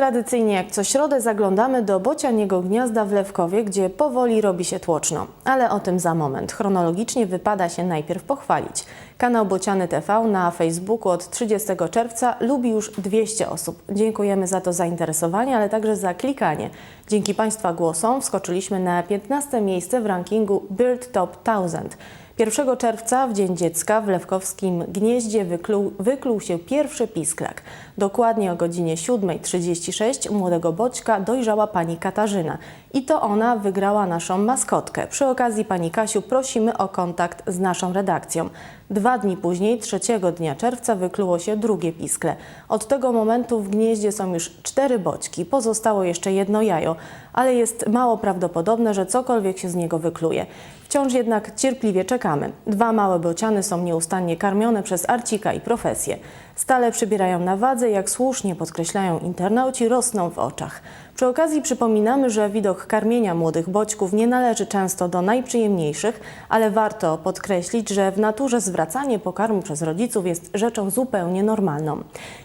Tradycyjnie jak co środę zaglądamy do bocianiego gniazda w Lewkowie, gdzie powoli robi się tłoczno. Ale o tym za moment. Chronologicznie wypada się najpierw pochwalić. Kanał Bociany TV na Facebooku od 30 czerwca lubi już 200 osób. Dziękujemy za to zainteresowanie, ale także za klikanie. Dzięki Państwa głosom wskoczyliśmy na 15 miejsce w rankingu Bird Top 1000. 1 czerwca, w Dzień Dziecka, w Lewkowskim Gnieździe wykluł, wykluł się pierwszy pisklak. Dokładnie o godzinie 7.36 młodego boćka dojrzała pani Katarzyna. I to ona wygrała naszą maskotkę. Przy okazji pani Kasiu prosimy o kontakt z naszą redakcją. Dwa dni później, 3 dnia czerwca, wykluło się drugie piskle. Od tego momentu w gnieździe są już cztery boćki. Pozostało jeszcze jedno jajo, ale jest mało prawdopodobne, że cokolwiek się z niego wykluje. Wciąż jednak cierpliwie czekamy. Dwa małe bociany są nieustannie karmione przez Arcika i profesję. Stale przybierają na wadze, jak słusznie podkreślają internauci, rosną w oczach. Przy okazji przypominamy, że widok karmienia młodych boćków nie należy często do najprzyjemniejszych, ale warto podkreślić, że w naturze zwracanie pokarmu przez rodziców jest rzeczą zupełnie normalną.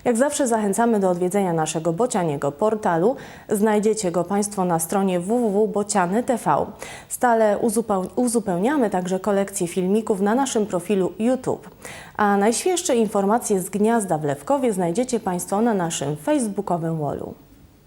Jak zawsze zachęcamy do odwiedzenia naszego bocianiego portalu. Znajdziecie go Państwo na stronie www.bociany.tv. Stale uzupeł- uzupełniamy także kolekcję filmików na naszym profilu YouTube. A najświeższe informacje z gniazda w Lewkowie znajdziecie Państwo na naszym facebookowym wallu.